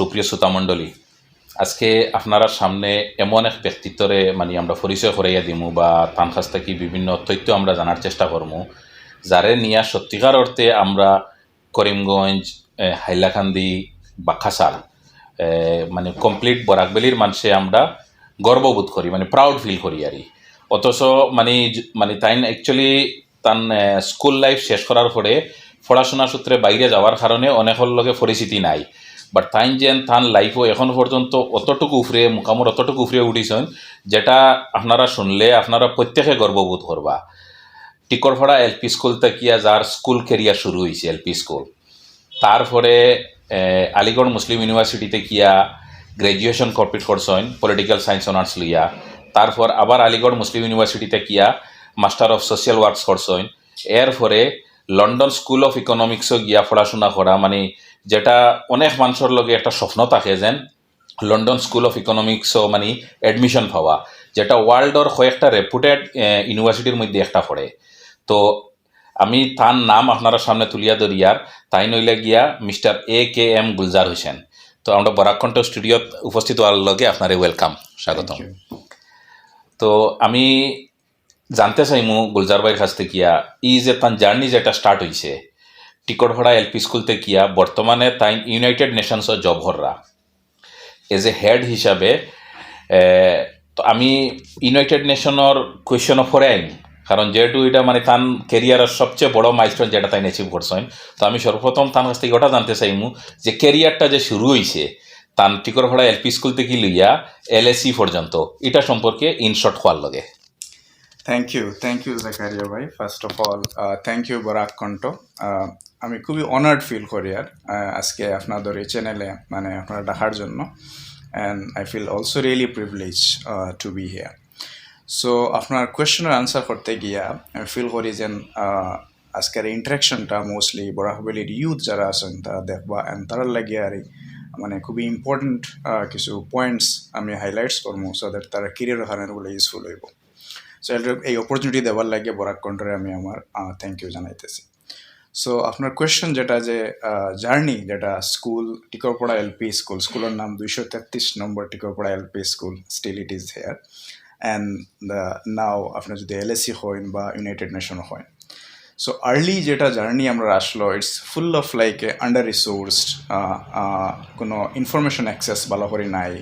সুপ্রিয় শ্রোতামণ্ডলী আজকে আপনারা সামনে এমন এক ব্যক্তিত্বরে মানে আমরা পরিচয় করাইয়া দিমু বা তান কাছ থেকে বিভিন্ন তথ্য আমরা জানার চেষ্টা করমু যারে নিয়া সত্যিকার অর্থে আমরা করিমগঞ্জ হাইলাকান্দি এ, মানে কমপ্লিট বরাকবেলির মানুষে আমরা গর্ববোধ করি মানে প্রাউড ফিল করি আর। অথচ মানে মানে তাই অ্যাকচুয়ালি তান স্কুল লাইফ শেষ করার পরে পড়াশোনা সূত্রে বাইরে যাওয়ার কারণে অনেকের লগে পরিচিতি নাই বাট তাই যেন তান লাইফও এখন পর্যন্ত অতটুকু উফরে, মোকামর অতটুকু উফরে উঠিছেন, যেটা আপনারা শুনলে আপনারা প্রত্যেকে গর্ববোধ করবা। টিকরফাড়া এলপি স্কুল থেকে যার স্কুল কেরিয়ার শুরু হয়েছে এলপি স্কুল তারপরে আলিগড় মুসলিম ইউনিভার্সিটিতে কিয়া গ্র্যাজুয়েশন কমপ্লিট করছেন পলিটিক্যাল সায়েন্স অনার্স লইয়া। তারপর আবার আলিগড় মুসলিম ইউনিভার্সিটিতে কিয়া মাস্টার অফ সোশ্যাল ওয়ার্কস করছেন। এরপরে লন্ডন স্কুল অফ ইকোনমিক্সও গিয়া পড়াশোনা করা মানে যেটা অনেক মানুষের লগে একটা স্বপ্ন থাকে যেন লন্ডন স্কুল অফ ইকোনমিক্সও মানে এডমিশন পাওয়া যেটা ওয়ার্ল্ডর কয়েকটা রেপুটেড ইউনিভার্সিটির মধ্যে একটা পড়ে তো আমি তার নাম আপনারা সামনে তুলিয়া ধরিয়ার তাই নইলে গিয়া mister A K M Gulzar Hossain. তো আমরা বরাকণ্ঠ স্টুডিওত উপস্থিত হওয়ার লগে আপনারে ওয়েলকাম স্বাগতম। তো আমি জানতে চাইমু, গুলজার ভাইয়ের কাছ থেকে ই যে তার জার্নি যেটা স্টার্ট হয়েছে টিকটভাড়া এলপি স্কুল থেকে কিয়া, বর্তমানে তাই ইউনাইটেড নেশনসও জব হররা। এজ এ হেড হিসাবে তো আমি ইউনাইটেড নেশনের কুয়েশনও ফরে আইনি। কারণ যেহেতু এটা মানে তান কেরিয়ারের সবচেয়ে বড় মাইলস্টোন যেটা তাই অ্যাচিভ করছেন, তো আমি সর্বপ্রথম তার কাছ থেকে ওটা জানতে চাইমু যে কেরিয়ারটা যে শুরু হয়েছে তান টিকরভাড়া এলপি স্কুল থেকে লইয়া এলএসি পর্যন্ত, এটা সম্পর্কে ইনশর্ট হওয়ার লগে। Thank you thank you Zakaria ভাই first of all thank you Barak Kantha Uh, আমি খুবই অনার্ড ফিল করি আর uh, আজকে আপনাদের এই চ্যানেলে মানে আপনারা ডাকার জন্য। And I feel also really privilege to be here so আপনার কোয়েশনের আনসার করতে গিয়া আমি ফিল করি যে uh, আজকের ইন্টারাকশনটা মোস্টলি বরাহবেলির ইউথ যারা আছেন তারা দেখবা অ্যান্ড তারা লাগিয়ে আর মানে খুবই ইম্পর্টেন্ট কিছু পয়েন্টস আমি হাইলাইটস করব সো দ্যাট তারা কেরিয়ার হারানোগুলো ইউজফুল হইব। সো এই অপরচুনিটি দেওয়ার লাগে বরাক কণ্ঠরে আমি আমার থ্যাংক ইউ জানাইতেছি। সো আপনার কোয়েশ্চেন যেটা যে জার্নি যেটা স্কুল টিকরপড়া এলপি স্কুল স্কুলের নাম দুইশো তেত্রিশ নম্বর Tikarpara LP school still it is here and now আপনার যদি এলএসি হইন বা ইউনাইটেড নেশন হইন। সো আর্লি যেটা জার্নি আমরা আসলো it's full of like under resourced কোনো ইনফরমেশন অ্যাক্সেস ভালো করে নাই।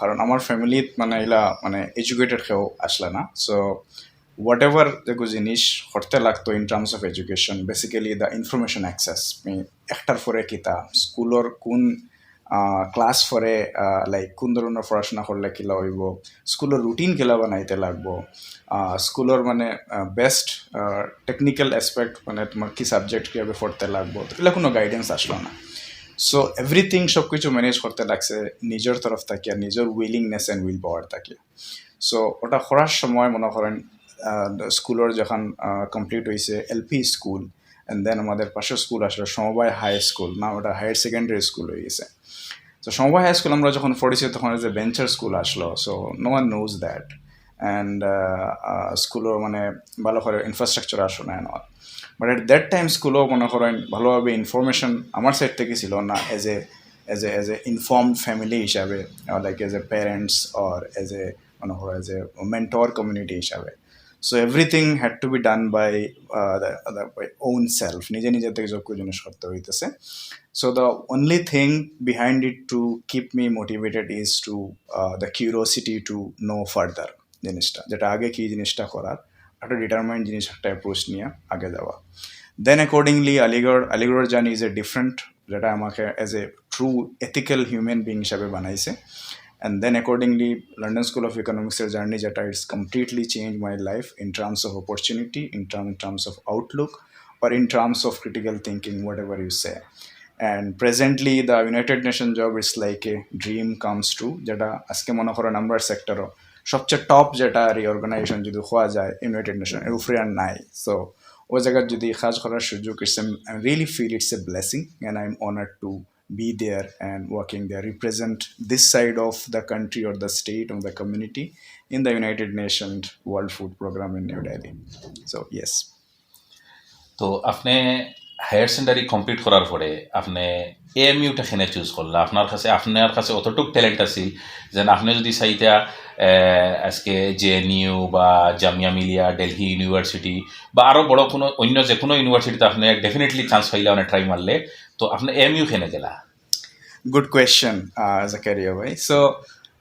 কারণ আমার ফ্যামিলিত মানে এলা মানে এডুকেটেড কেউ আসলে না। সো হোয়াট এভার যেগুলো জিনিস করতে লাগতো in terms of education basically the information access একটার পরে কিতা স্কুলের কোন ক্লাস ফরে লাইক কোন ধরনের পড়াশোনা করলে কিলা হইব স্কুলের রুটিন কিলা বানাইতে লাগবো স্কুলের মানে বেস্ট টেকনিক্যাল অ্যাসপেক্ট মানে তোমার কি সাবজেক্ট কীভাবে পড়তে লাগবো এগুলো কোনো গাইডেন্স আসলো না। সো এভরিথিং সব কিছু ম্যানেজ করতে লাগছে, নিজের তরফ থেকে আর নিজের উইলিংনেস অ্যান্ড উইল পাওয়ার থাকে। সো ওটা করার সময় মনে করেন স্কুলের যখন কমপ্লিট হয়েছে এলপি স্কুল অ্যান্ড দেন আমাদের পাশের স্কুল আসলে, সমবায় হাই স্কুল না, ওটা হায়ার সেকেন্ডারি স্কুল হয়ে গেছে। তো সমবায় হাই স্কুল আমরা যখন পড়েছি, তখন যে বেঞ্চার স্কুল আসলো so no one knows that and স্কুলও মানে ভালো করে ইনফ্রাস্ট্রাকচার আসো না all but at that time স্কুলও মনে করেন ভালোভাবে ইনফরমেশন আমার সাইড থেকে ছিল না as a as a as a informed family হিসাবে like as a parents or as a মনে করো এজ এ মেন্টর কমিউনিটি হিসাবে। So everything had to be done by by own self নিজে নিজে থেকে যোগ্য জিনিস করতে হইতেছে। So the only thing behind it to keep me motivated is to the curiosity to know further জিনিসটা, যেটা আগে কি জিনিসটা করার, একটা ডিটারমাইন্ড জিনিস, একটা অ্যাপ্রোচ নিয়ে আগে যাওয়া। দেন অ্যাকর্ডিংলি আলিগড় আলিগড় জানি ইজ এ ডিফারেন্ট যেটা আমাকে as a true ethical human being হিসাবে বানাইছে। And then accordingly London school of ইকোনমিক্সের journey যেটা it's completely change my life in terms of opportunity in terms of outlook or in terms of critical thinking whatever you say and presently the United Nation job it's like a dream comes true যেটা আজকে মনে করো number সেক্টরও সবচেয়ে top যেটা reorganisation যদি হওয়া যায় United nation এর উপরে আর নাই সো ওই জায়গায় যদি কাজ করার সুযোগ it's I really feel it's a blessing and I am honour to be there and working there, represent this side of the country or the state or the community in the United Nations World Food Program in New Delhi. So yes, তো আপনি higher secondary complete করার পরে আপনি M Yuta খেনে choose করলা আপনার কাছে আপনার কাছে অতটুক ট্যালেন্ট আছিল যেন আপনি যদি চাইতা আজকে জে এন ইউ বা জামিয়া মিলিয়া দিল্লি ইউনিভার্সিটি বা আরও বড় কোনো অন্য যে কোনো ইউনিভার্সিটিতে আপনি ডেফিনেটলি চান্স পাইলে অনেক ট্রাই মারলে তো আপনি এম ইউ খেনে গেলা question, uh, Zakaria bhai. So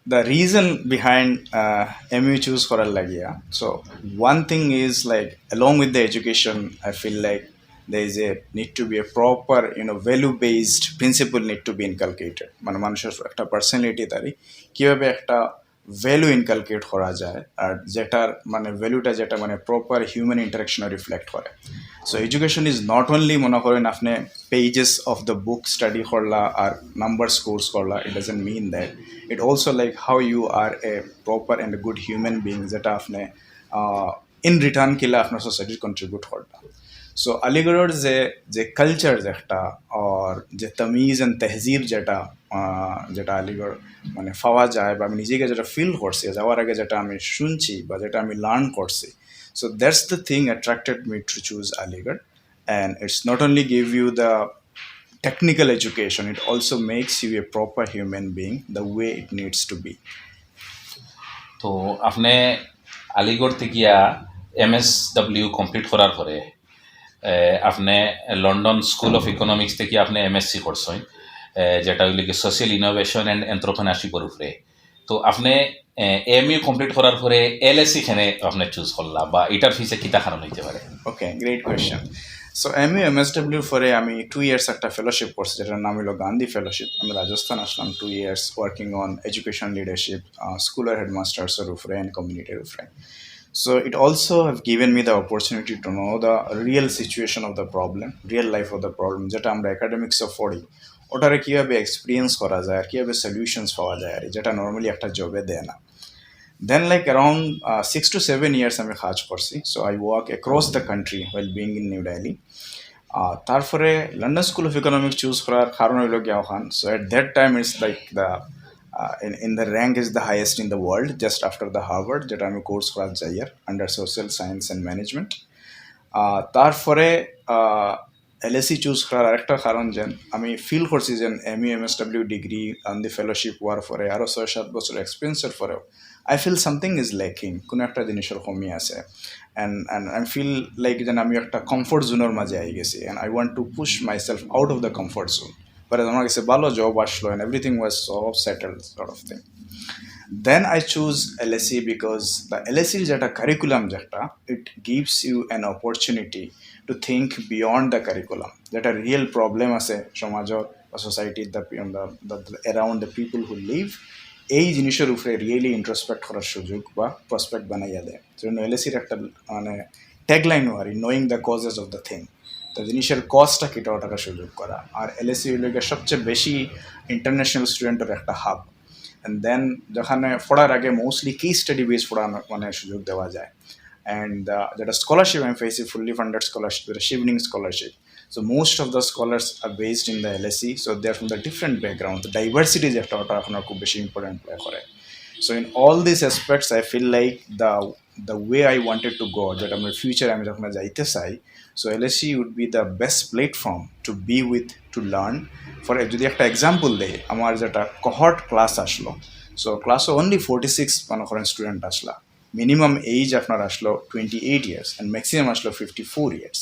the reason behind uh, MU choose for Lagia. So one thing is like along with the education, I feel like there is a need to be a proper, you know, value-based principle need to be inculcated. মানে মানুষের একটা personality তারই কীভাবে একটা value inculcate করা যায় আর যেটার মানে ভ্যালুটা যেটা মানে প্রপার হিউম্যান ইন্টারাকশনে রিফ্লেক্ট করে so education is not only মনে করেন আপনি pages of the book study করলা আর নাম্বারস কোর্স করলা it doesn't mean that it also like how you are a proper and good human being যেটা আপনি ইন রিটার্ন কিলা আপনার সোসাইটির কন্ট্রিবিউট করলা সো আলিগড়ের যে যে কালচার যেটা আর যে তমিজ অ্যান্ড তেহজিব যেটা আহ, যেটা আলিগড় মানে পাওয়া যায় বা আমি নিজেকে যেটা ফিল করছি যাওয়ার আগে যেটা আমি শুনছি বা যেটা আমি লার্ন করছি so that's the thing attracted me to choose Aligarh and it's not only give you the technical education it also makes you a proper human being the way it needs to be. তো আপনি আলিগড় থেকে M S W complete করার পরে আহ, আপনি London school of economics থেকে আপনি MSc করছেন যেটা হইলে কি সোশ্যাল ইনোভেশন অ্যান্ড এন্টারপ্রেনারশিপের উপরে। তো আপনি এম ইউ কমপ্লিট করার পরে এল এস খানে আপনি চুজ করলা, বা এটার ফিসে কিতা কারণ হইতে পারে? Okay great question so M question M S MSW ফরে আমি টু ইয়ার্স একটা ফেলোশিপ করছি, যেটার নাম হলো গান্ধী ফেলোশিপ আমি রাজস্থান আসলাম two years working on education leadership স্কুলের হেডমাস্টার্সের উপরে অ্যান্ড কমিউনিটির উপরে। So it also have given me the opportunity to know the real situation of the problem, real life of the problem, যেটা আমরা একাডেমিক্স অফ পড়ি ওটারে কীভাবে এক্সপিরিয়েন্স করা যায় আর কীভাবে সলিউশনস পাওয়া যায় আর যেটা নর্মালি একটা জবে দেয় না then like around six to seven years আমি কাজ করছি so I work across the country well being in New Delhi তারপরে London school of economics choose করার কারণ হইল গিয়া ওখান so at that time it's like the in, in the rank is the highest in the world just after the harvard যেটা আমি course করার যাই আর under social science and management তারপরে এলএসি চুজ করার আরেকটা কারণ যেন আমি ফিল করছি যে M U M S W degree on the fellowship হওয়ার পরে আরও ছয় সাত বছর এক্সপিরিয়েন্সের পরেও I feel something is lacking কোনো একটা জিনিসের কমি আছে। And and I feel like যেন আমি একটা কমফোর্ট জোনের মাঝে আই গেছি and I want to push myself out of the comfort zone but আমার কাছে ভালো জব আসলো অ্যান্ড এভরিথিং ওয়াজ সব settled sort of thing then I choose LSE because the LSE যেটা curriculum যেটা, it gives you an opportunity to think beyond the curriculum. যেটা real problem আছে সমাজত সোসাইটির the around the people who live এই জিনিসের উপরে রিয়েলি ইন্ট্রোস্পেক্ট করার সুযোগ বা প্রসপেক্ট বানাইয়া দেয়। জন্য এলএসির একটা মানে ট্যাগলাইনও আর knowing the causes of the thing তো জিনিসের কস্টটা কেটাও টাকা সুযোগ করা। আর এলএসি হইলে সবচেয়ে বেশি ইন্টারন্যাশনাল স্টুডেন্টের একটা হাব অ্যান্ড দেন যেখানে পড়ার আগে মোস্টলি কি স্টাডি বেস পড়ানো মানে সুযোগ দেওয়া যায়। অ্যান্ড যেটা স্কলারশিপ আমি পেয়েছি ফুললি ফান্ডেড স্কলারশিপ যেটা Chevening scholarship so most of the scholars are based in the LSE so they are from the different background diversity যেটা ওটা এখন খুব বেশি ইম্পর্টেন্ট প্লে করে so in all this aspects I feel like the the way I wanted to go যেটা আমার ফিউচারে আমি যখন যাইতে চাই so LSE would be the best platform to be with to learn for যদি একটা এক্সাম্পল দেয় আমার যেটা কহর্ট ক্লাস আসলো সো ক্লাসে অনলি ফোর্টি সিক্স মনে করেন স্টুডেন্ট আসলা। মিনিমাম এইজ আপনার আসলো twenty eight years and maximum আসলো ফিফটি ফোর ইয়ার্স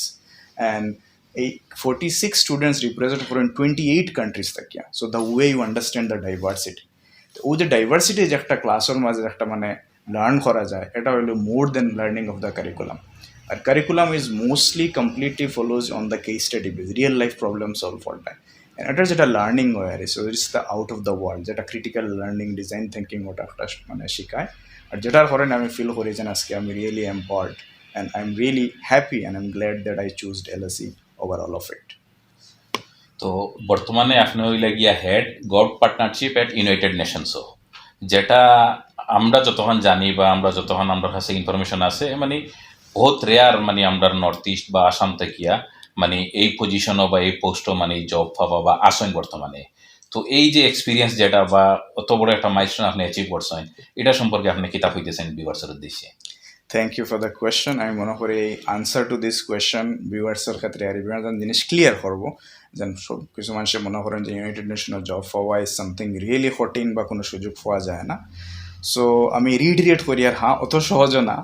অ্যান্ড এই ফোর্টি সিক্স স্টুডেন্টস রিপ্রেজেন্ট করেন টোয়েন্টি এইট কান্ট্রিজ থাকিয়া so the way you understand the diversity ও যে ডাইভার্সিটি যে একটা ক্লাসের মাঝে একটা মানে লার্ন করা যায়, এটা হলো more than learning of the curriculum R curriculum is mostly completely follows on the case study base real life problem solve করাটায় এটার যেটা learning war so it's the out of the world যেটা critical learning design thinking ওটা একটা মানে শেখায়। আর যেটার কারণে আমি ফিল করি যে আজকে আমি really empowered and I am really happy and I am glad that I choose LSE over all of it তো বর্তমানে আপনি হইলে গিয়া head god partnership at United নেশনসও যেটা আমরা যতক্ষণ জানি বা আমরা যতক্ষণ আমরা কাছে ইনফরমেশন আছে মানে বহুত রেয়ার মানে আমরা নর্থ ইস্ট বা আসাম থেকিয়া মানে এই পজিশনও বা এই পোস্টও মানে জব পাবা বা আসেন বর্তমানে। তো এই যে এক্সপিরিয়েন্স যেটা বা অত বড় একটা মাইলস্টোন আপনি অ্যাচিভ করছেন, এটা সম্পর্কে আপনি কিতাব হইতেছেন বিভার্সের উদ্দেশ্যে? Thank you for the question আমি মনে করি এই আনসার টু দিস কোয়েশ্চন ভিউয়ার্সের ক্ষেত্রে আর বিভিন্ন জিনিস ক্লিয়ার করব। যেন সব কিছু মানুষে মনে করেন যে ইউনাইটেড নেশনের জব পাওয়া ইজ সামথিং রিয়েলি কঠিন বা কোনো সুযোগ পাওয়া যায় না। সো আমি রিডিরেট করি আর হ্যাঁ অত সহজও না।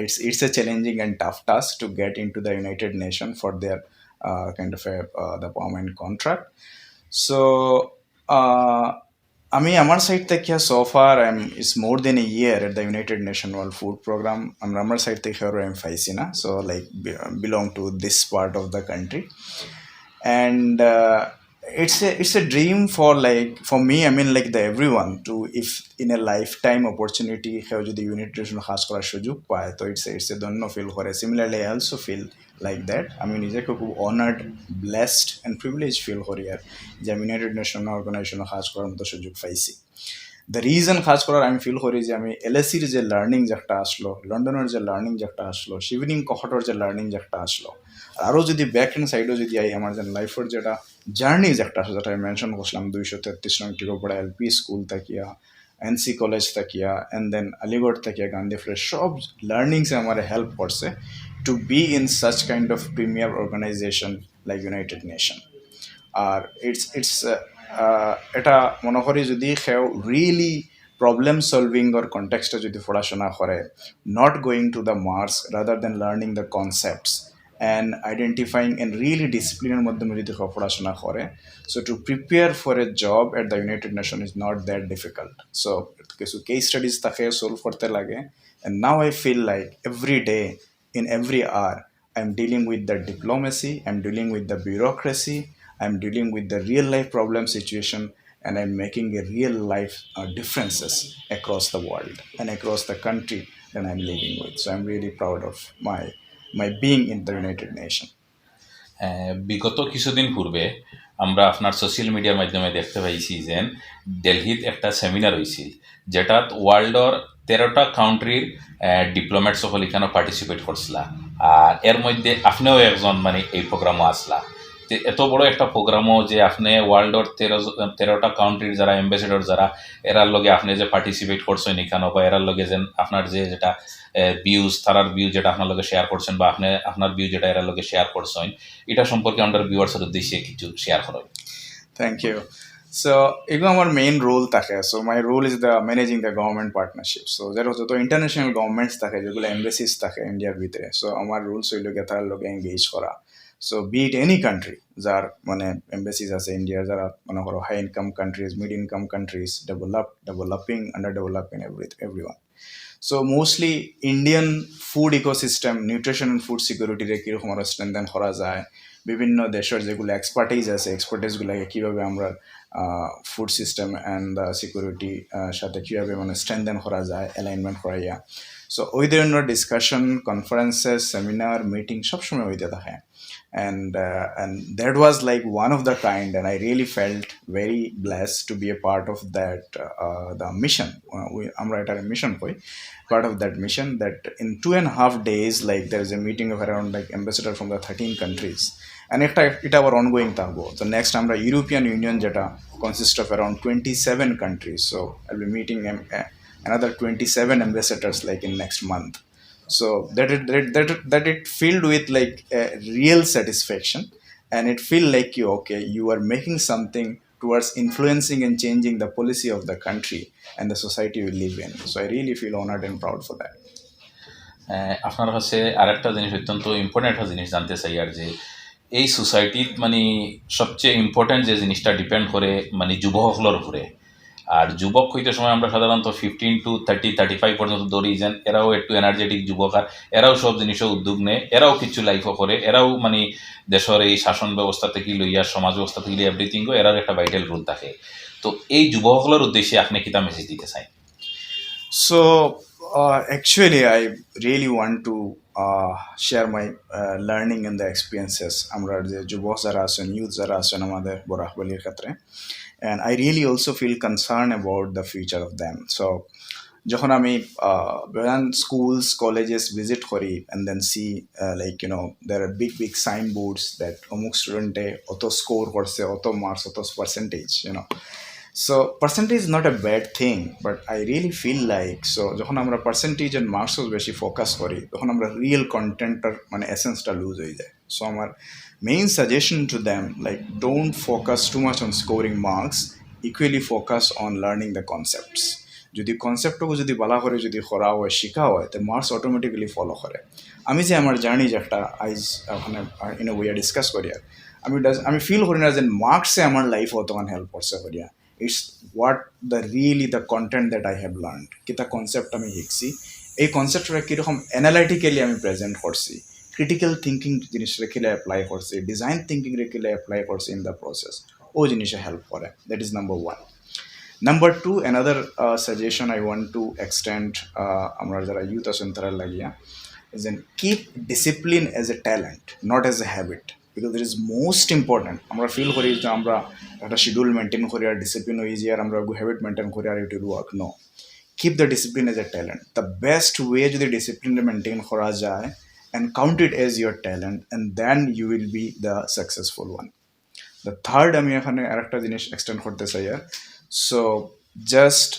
It's it's a challenging and tough task to get into the United Nation for their kind of a the permanent contract so আমি আমার সাইড থেকে so far I am it's more than a year at the United Nation World Food Programme আমরা আমার side থেকে আরও M পাইছি না। So like belong to this part of the country uh, it's a it's a dream for like, for me, i mean, like the everyone to, if in a lifetime opportunity কেউ যদি unit ration কাজ করার সুযোগ পায়, তো it's it's এ ধন্য feel করে। Similarly I also feel like that আমি নিজেকে খুব honoured blessed and privilege feel করি আর যে আমি ইউনাইটেড নেশন অর্গানাইজেশনে কাজ করার মতো সুযোগ পাইছি। দ্য রিজন কাজ করার আমি ফিল করি যে আমি এলএসির যে লার্নিং যে একটা আসলো লন্ডনের যে লার্নিং যে একটা আসলো শিভিনিং কহটর যে লার্নিং যে একটা আসলো। আরও যদি ব্যাক হ্যান্ড সাইডও যদি আই, আমার যে লাইফের যেটা জার্নি যে একটা আছে যেটা আমি মেনশন করছিলাম, দুইশো তেত্রিশ নং টিকোপাড়া এলপি স্কুল থাকিয়া এনসি কলেজ থাকিয়া অ্যান্ড দেন আলিগড় থাকিয়া, গান্ধী ফ্রেশ সব লার্নিংসে আমার হেল্প করছে to be in such kind of premier organization like United Nation R it's it's এটা মনে করি যদি কেউ রিয়েলি প্রবলেম সলভিং ওর কন্টেক্সটে যদি পড়াশোনা করে not going to the marks rather than learning the concepts and identifying and really ডিসিপ্লিনের মাধ্যমে যদি কেউ পড়াশোনা করে so to prepare for a job at the United Nation is not that difficult so কিছু কেস স্টাডিজ তাকে solve করতে লাগে and now I feel like every day in every hour i'm dealing with the diplomacy i'm dealing with the bureaucracy i'm dealing with the real life problem situation and i'm making a real life uh, differences across the world and across the country that i'm living with so i'm really proud of my my being in the united Nation বিগত কিছুদিন পূর্বে আমরা আপনার social মিডিয়ার মাধ্যমে দেখতে পাইছি যে দিল্লিত একটা সেমিনার হয়েছিল যেটাত ওয়ার্ল্ডর তেরোটা কাউন্ট্রির ডিপ্লোম্যাট সকল এখানে পার্টিসিপেট করছিলা। আর এর মধ্যে আপনিও একজন মানে এই প্রোগ্রামও আসলা। এত বড় একটা প্রোগ্রামও যে আপনি ওয়ার্ল্ডর তেরো, তেরোটা কাউন্ট্রির যারা অ্যাম্বাসেডর যারা, এরার লগে আপনি যে পার্টিসিপেট করছেন এখানে বা এরার লগে যেন আপনার যে যেটা ভিউজ তারার ভিউ যেটা আপনার লগে শেয়ার করছেন বা আপনি, আপনার ভিউ যেটা এরার লগে শেয়ার করছেন, এটা সম্পর্কে আমরা ভিউয়ার্সের উদ্দেশ্যে কিছু শেয়ার করেন থ্যাংক ইউ সো এগুলো আমার মেইন রোল থাকে। So my role is the managing the government partnership so যেটা যত ইন্টারন্যাশনাল গভর্নমেন্টস থাকে, যেগুলো এমবেসিস থাকে ইন্ডিয়ার ভিতরে। সো আমার রুলস হইল তার লোকে এঙ্গেজ করা। সো বিট এনি কান্ট্রি যার মানে এমবেসিস আছে ইন্ডিয়ার যারা মনে করো high income countries mid income countries develop developing under developing every every one so mostly Indian food ecosystem nutrition and food সিকিউরিটিরে কীরকম আরও স্ট্রেনদেন করা যায়, বিভিন্ন দেশের যেগুলো এক্সপার্টাইজ আছে এক্সপার্টাইজগুলোকে কীভাবে আমরা ফুড সিস্টেম অ্যান্ড সিকিউরিটি সাথে কীভাবে মানে স্ট্রেনদেন করা যায় অ্যালাইনমেন্ট করাইয়া। সো ওই ধরনের ডিসকাশন কনফারেন্সেস সেমিনার মিটিং সবসময় হইতে থাকে। and uh, and that was like one of the kind and i really felt very blessed to be a part of that uh, the mission uh, we আমরা এটা mission কই part of that mission that in two and a half days like there is a meeting of around like ambassador from the 13 countries and এটা এটা আবার ongoing থাকবো so next আমরা European union যেটা consist of around 27 countries so i'll be meeting um, uh, another 27 ambassadors like in next month So that it that, that, that it filled with like a real satisfaction and it feel like you okay you are making something towards influencing and changing the policy of the country and the society we live in so i really feel honored and proud for that আপনার কাছে আরেকটা জিনিস অত্যন্ত important একটা জিনিস জানতে চাই আর যে এই সোসাইটিত মানে সবচেয়ে ইম্পর্টেন্ট যে জিনিসটা ডিপেন্ড করে মানে যুবকসকলের উপরে আর যুবক হইতে সময় আমরা সাধারণত fifteen to thirty thirty five পর্যন্ত ধরি যান। এরাও একটু এনার্জেটিক যুবক আর এরাও সব জিনিসও উদ্যোগ নেয়। এরাও কিছু লাইফও করে। এরাও মানে দেশের এই শাসন ব্যবস্থা থেকে লইয়া সমাজ ব্যবস্থা থেকে লইয়া এভরিথিংও এরার একটা ভাইটাল রোল থাকে। তো এই যুবকসকলের উদ্দেশ্যে আপনি কিতা মেসেজ দিতে চাই so uh, I really really to share my learning my the experiences. আমরা যে যুবক যারা আছেন ইউথ যারা আছেন আমাদের বরাকবলির ক্ষেত্রে and আই really also feel concerned about the future of them. So যখন আমি স্কুলস কলেজেস ভিজিট করি and then see like you know there are big big sign boards that অমুক স্টুডেন্টে অত স্কোর করছে, অত মার্কস অত percentage you know so percentage not a bad thing but I really feel like so যখন আমরা percentage and মার্কসও বেশি focus করি, তখন আমরা রিয়েল কন্টেন্টটার মানে এসেন্সটা লুজ হয়ে যায়। সো আমার main suggestion to them like don't focus too much on scoring marks equally focus on learning the concepts যদি কনসেপ্টটাকে যদি বলা করে যদি করা হয়, শেখা হয়, তো মার্কস অটোমেটিক্যালি ফলো করে। আমি যে আমার জার্নি যে একটা আইজ ওখানে ইন ওয়ে ডিসকাস করি। আর আমি আমি ফিল করি না যে মার্কসে আমার লাইফ অতখান হেল্প করছে করিয়া it's what the really the content that I have learn কিতা কনসেপ্ট আমি শিখছি। এই কনসেপ্টটা কীরকম অ্যানালাইটিক্যালি আমি প্রেজেন্ট করছি। ক্রিটিক্যাল থিঙ্কিং জিনিসটা কিলে অ্যাপ্লাই করছি ডিজাইন থিঙ্কিং কিলে অ্যাপ্লাই করছি ইন দ্য প্রসেস ও জিনিসে হেল্প করে। That is number one number two another suggestion I want to extend আমরা যারা ইউথ আছেন তারা লাগিয়া, is in keep discipline as a talent, not as a habit, because it is most important. আমরা feel করি যে আমরা একটা শিডিউল মেনটেন করি আর ডিসিপ্লিন হয়ে যাই আর আমরা হ্যাবিট মেনটেন করি আর will work no keep the discipline as a talent the best way যদি ডিসিপ্লিন মেনটেন করা যায় and count it as your talent and then you will be the successful one the third আমি এখানে আরেকটা জিনিস extend করতে চাই আর so just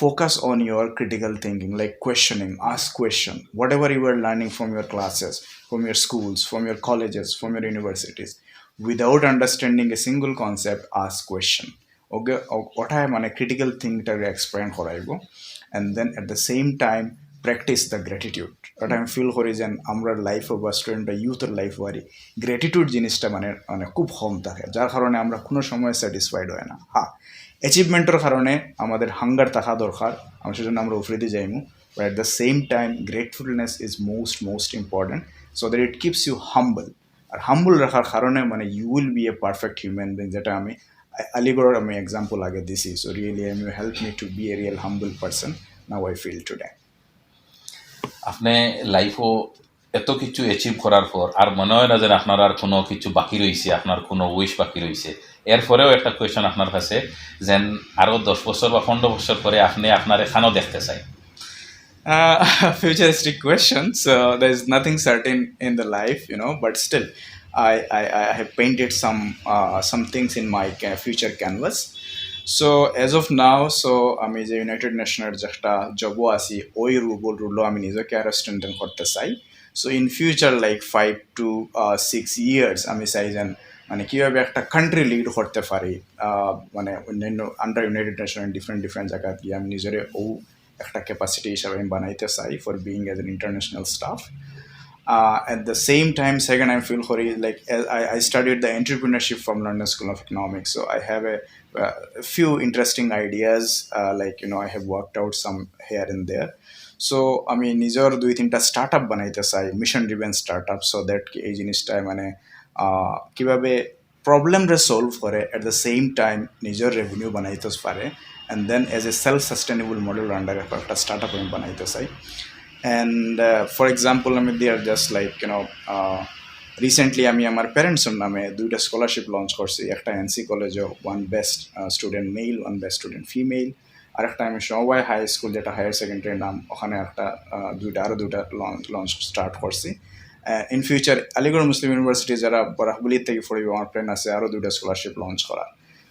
focus on your critical thinking like questioning ask question whatever you are learning from your classes from your schools from your colleges from your universities without understanding a single concept ask question okay ওটায় মানে critical থিংটাকে explain করাইব and then at the same time practice the gratitude ওটা আমি feel করি যে আমরা life বা student বা ইউথের লাইফ বাড়ি গ্র্যাটিটিউড জিনিসটা মানে মানে খুব কম থাকে, যার কারণে আমরা কোনো সময় স্যাটিসফাইড হয় না। হ্যাঁ অ্যাচিভমেন্টের কারণে আমাদের হাঙ্গার থাকা দরকার আমি সেজন্য আমরা উফরিতে যাইমু but at the same time gratefulness is most most important so that it keeps you humble R humble রাখার কারণে মানে you will be a perfect human being যেটা আমি, আলিগড়ের আমি এক্সাম্পল আগে দিছি so really I you help me to be a real humble person now I feel today আপনি লাইফও এত কিছু অ্যাচিভ করার পর আর মনে হয় না যে আপনার আর কোনো কিছু বাকি রয়েছে আপনার কোনো উইশ বাকি রয়েছে এরপরেও একটা কোয়েশন আপনার কাছে যে আরও দশ বছর বা পনেরো বছর পরে আপনি আপনার এখানেও দেখতে চাই। Futuristic question so the is nothing certain in the life you know but still I I I have painted some somethings in my future canvas So as of now so আমি যে ইউনাইটেড নেশনের যে একটা job আছি, ওই rouble রুলো আমি নিজেকে আরও strengthen করতে চাই। So in future like five to six years আমি চাই যেন মানে কীভাবে একটা কান্ট্রি লিড করতে পারি। মানে অন্যান্য under United Nation different different জায়গা গিয়ে আমি নিজের ও একটা ক্যাপাসিটি হিসাবে আমি বানাইতে চাই for being as an international staff uh, at the same time second i feel Khori, like I, I studied the entrepreneurship from london school of economics so i have a, a few interesting ideas uh, like you know i have worked out some here and there so আমি নিজের দুই তিনটা start up বানাইতে চাই mission driven start up so that এই জিনিসটায় মানে আহ, কিভাবে প্রবলেমরে solve করে অ্যাট দ্য সেম টাইম নিজের রেভিনিউ বানাইতে পারে and then as a self sustainable model under একটা স্টার্ট আপ আমি বানাইতে চাই and for example আমি দি আর just like you know recently আমি আমার প্যারেন্টসের নামে দুইটা স্কলারশিপ লঞ্চ করছি একটা এনসি কলেজে one best student male one best student female আর একটা আমি সমবায় হাই স্কুল যেটা হায়ার সেকেন্ডারি নাম ওখানে একটা দুইটা আরও দুইটা লঞ্চ লঞ্চ স্টার্ট করছি in future Aligarh Muslim University যারা বরাহবলির থেকে পড়িবে আমার প্ল্যান আছে আরও দুইটা স্কলারশিপ লঞ্চ করার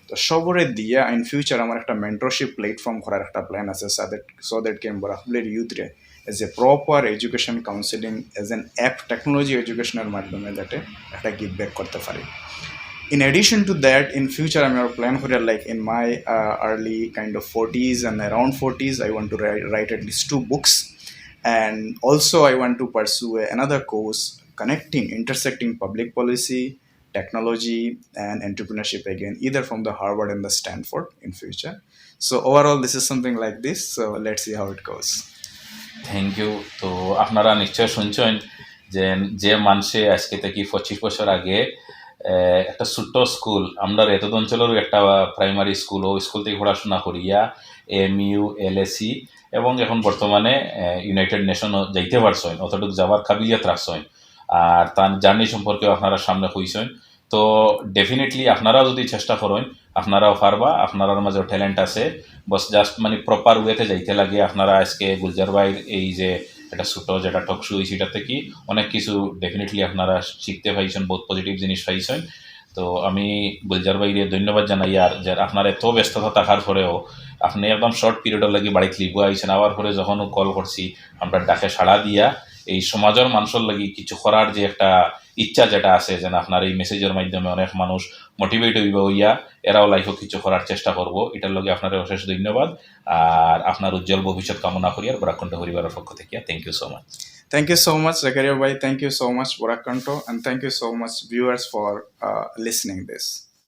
তো সবরে দিয়ে ইন ফিউচার আমার একটা মেন্টরশিপ প্ল্যাটফর্ম করার একটা প্ল্যান আছে সো দ্যাট সো দ্যাট বরাহবলির ইউথরে as a proper education counselling as an app technology এডুকেশনের মাধ্যমে যাতে একটা গিভ ব্যাক করতে পারি in addition to that in future i'm your plan for like in my uh, early kind of 40s and around 40s i want to write, write at least two books and also i want to pursue a- another course connecting intersecting public policy technology and entrepreneurship again either from the harvard and the stanford in future so overall this is something like this so let's see how it goes Thank you তো আপনারা নিশ্চয় শুনছেন যে যে মানুষে আজকে থেকে পঁচিশ বছর আগে একটা ছোট্ট স্কুল, আমরা এতদ অঞ্চলেরও একটা প্রাইমারি স্কুল ও স্কুল থেকে পড়াশোনা করিয়া এম ইউ, এল এসি এবং এখন বর্তমানে ইউনাইটেড নেশন যাইতে পারছেন, অতটুকু যাওয়ার কাবিলিয়াত রাখছেন। আর তার জার্নি সম্পর্কে আপনারা সামনে কইছেন তো ডেফিনেটলি আপনারাও যদি চেষ্টা করেন, আপনারাও পারবা আপনার মাঝে ট্যালেন্ট আছে। বস জাস্ট মানে প্রপার ওয়েতে যাইতে লাগে। আপনারা আজকে গুলজার ভাইয়ের এই যে একটা ছোটো যেটা টক শো সেটা থেকে অনেক কিছু ডেফিনেটলি আপনারা শিখতে পাইছেন, বহুত পজিটিভ জিনিস পাইছেন। তো আমি গুলজার ভাইরে ধন্যবাদ জানাই। আর যে আপনার এত ব্যস্ততা থাকার পরেও আপনি একদম শর্ট পিরিয়ডের লাগি বাড়িতে লিখব আইছেন, আবার পরে যখন কল করছি, আমরা ডাকে সাড়া দিয়া, এই সমাজের মানুষের লাগি কিছু করার যে একটা ইচ্ছা যেটা আছে যেন আপনার এই মেসেজের মাধ্যমে অনেক মানুষ মোটিভেট হইব ইয়া এরাও লাইফও কিছু করার চেষ্টা করব। এটার লগে আপনার অশেষ ধন্যবাদ। আর আপনার উজ্জ্বল ভবিষ্যৎ কামনা করি আর বরাকণ্ঠ পরিবারের পক্ষ থেকে thank you so much thank you so much Zakaria ভাই। Thank you so much Barakkantha and thank you so much viewers for listening this.